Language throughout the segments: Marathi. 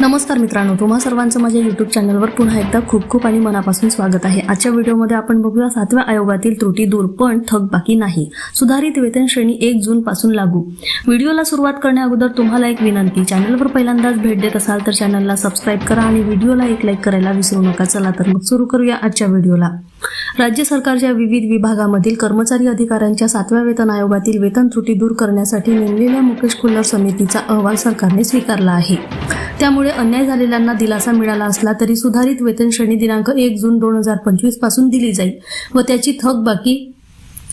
नमस्कार मित्रांनो तुम्हा सर्वांचं माझ्या युट्यूब चॅनलवर पुन्हा एकदा खूप खूप आणि मनापासून स्वागत आहे. आजच्या व्हिडिओमध्ये आपण बघूया सातव्या आयोगातील त्रुटी दूर पण थकबाकी नाही. सुधारित वेतन श्रेणी एक जून पासून लागू. व्हिडिओला सुरुवात करण्या अगोदर तुम्हाला एक विनंती चॅनलवर पहिल्यांदाच भेट देत असाल तर चॅनलला सबस्क्राईब करा आणि व्हिडिओला एक लाईक करायला विसरू नका. चला तर मग सुरू करूया आजच्या व्हिडिओला राज्य सरकारच्या विविध विभागामधील कर्मचारी अधिकाऱ्यांच्या सातव्या वेतन आयोगातील वेतन त्रुटी दूर करण्यासाठी नेमलेल्या मुकेश खुल्लर समितीचा अहवाल सरकारने स्वीकारला आहे. त्यामुळे अन्याय झालेल्यांना दिलासा मिळाला असला तरी सुधारित वेतन श्रेणी दिनांक एक जून दोन हजार पंचवीसपासून दिली जाईल व त्याची थकबाकी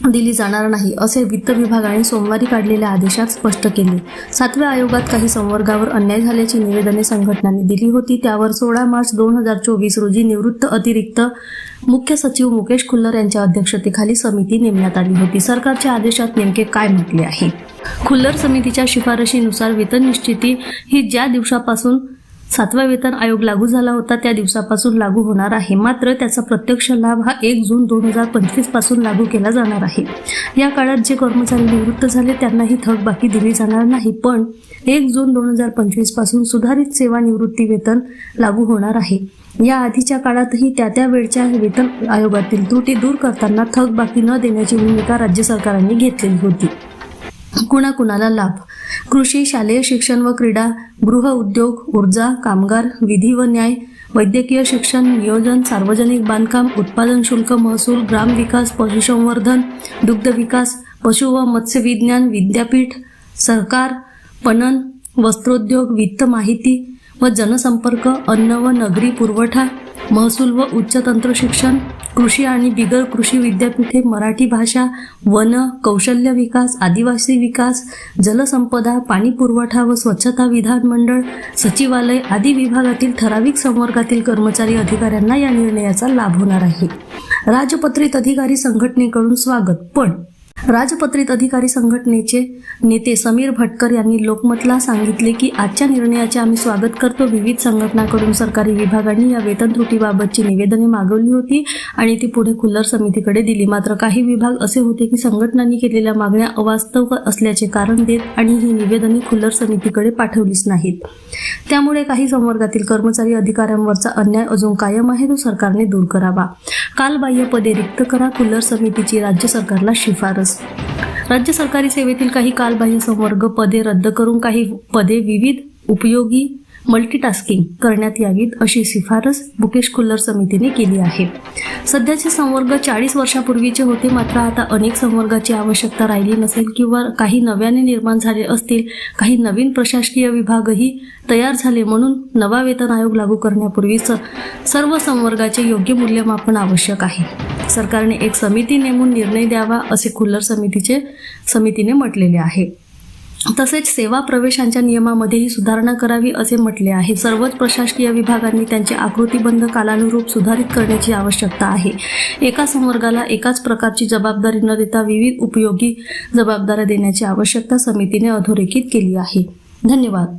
दिली जाणार नाही असे वित्त विभागाने सोमवारी काढलेल्या आदेशात स्पष्ट केले. सातव्या आयोगात काही संवर्गावर अन्याय झाल्याची निवेदने संघटनांनी दिली होती. त्यावर सोळा मार्च दोन हजार चोवीस रोजी निवृत्त अतिरिक्त मुख्य सचिव मुकेश खुल्लर यांच्या अध्यक्षतेखाली समिती नेमण्यात आली होती. सरकारच्या आदेशात नेमके काय म्हटले आहे? खुल्लर समितीच्या शिफारशीनुसार वेतन निश्चिती ही ज्या दिवसापासून सातवा वेतन आयोग लागू झाला होता त्या दिवसापासून लागू होणार आहे. मात्र त्याचा प्रत्यक्ष लाभ हा एक जून दोन हजार पंचवीसपासून लागू केला जाणार आहे. या काळात जे कर्मचारी निवृत्त झाले त्यांना ही थकबाकी दिली जाणार नाही. पण एक जून दोन हजार पंचवीसपासून सुधारित सेवानिवृत्ती वेतन लागू होणार आहे. या आधीच्या काळातही त्या त्या वेळच्या वेतन आयोगातील त्रुटी दूर करताना थकबाकी न देण्याची भूमिका राज्य सरकारांनी घेतलेली होती. कुणाकुणाला लाभ. कृषी शालेय शिक्षण व क्रीडा गृह उद्योग ऊर्जा कामगार विधी व न्याय वैद्यकीय शिक्षण नियोजन सार्वजनिक बांधकाम उत्पादन शुल्क महसूल ग्रामविकास पशुसंवर्धन दुग्ध विकास पशु व मत्स्यविज्ञान विद्यापीठ सरकार पणन वस्त्रोद्योग वित्त माहिती व जनसंपर्क अन्न व नगरी पुरवठा महसूल व उच्च तंत्र शिक्षण कृषी आणि बिगर कृषी विद्यापीठे मराठी भाषा वन कौशल्य विकास आदिवासी विकास जलसंपदा पाणी पुरवठा व स्वच्छता विधान मंडळ सचिवालय आदी विभागातील ठराविक संवर्गातील कर्मचारी अधिकाऱ्यांना या निर्णयाचा लाभ होणार आहे. राजपत्रित अधिकारी संघटनेकडून स्वागत. पण राजपत्रित अधिकारी संघटनेचे नेते समीर भटकर यांनी लोकमतला सांगितले की आजच्या निर्णयाचे आम्ही स्वागत करतो. विविध संघटनांकडून सरकारी विभागांनी या वेतन त्रुटीबाबतची निवेदने मागवली होती आणि ती पुढे खुल्लर समितीकडे दिली. मात्र काही विभाग असे होते की संघटनांनी केलेल्या मागण्या अवास्तव असल्याचे कारण देत आणि ही निवेदने खुल्लर समितीकडे पाठवलीच नाहीत. त्यामुळे काही संवर्गातील कर्मचारी अधिकाऱ्यांवरचा अन्याय अजून कायम आहे तो सरकारने दूर करावा. कालबाह्य पदे रिक्त करा. खुल्लर समितीची राज्य सरकारला शिफारस राज्य सरकारी सेवेतील काही कालबाह्य संवर्ग पदे रद्द करून काही पदे विविध उपयोगी मल्टीटास्किंग करण्यात यावीत अशी शिफारस मुकेश खुल्लर समितीने केली आहे. सध्याचे संवर्ग चाळीस वर्षापूर्वीचे होते मात्र आता अनेक संवर्गाची आवश्यकता राहिली नसेल किंवा काही नव्याने निर्माण झाले असतील काही नवीन प्रशासकीय विभागही तयार झाले म्हणून नवा वेतन आयोग लागू करण्यापूर्वी स- सर्व संवर्गाचे योग्य मूल्यमापन आवश्यक आहे. सरकारने एक समिती नेमून निर्णय द्यावा असे खुल्लर समितीचे समितीने म्हटलेले आहे. तसेच सेवा प्रवेशांच्या नियमामध्येही सुधारणा करावी असे म्हटले आहे. सर्वच प्रशासकीय विभागांनी त्यांचे आकृतीबंध कालानुरूप सुधारित करण्याची आवश्यकता आहे. एका संवर्गाला एकाच प्रकारची जबाबदारी न देता विविध उपयोगी जबाबदाऱ्या देण्याची आवश्यकता समितीने अधोरेखित केली आहे. धन्यवाद.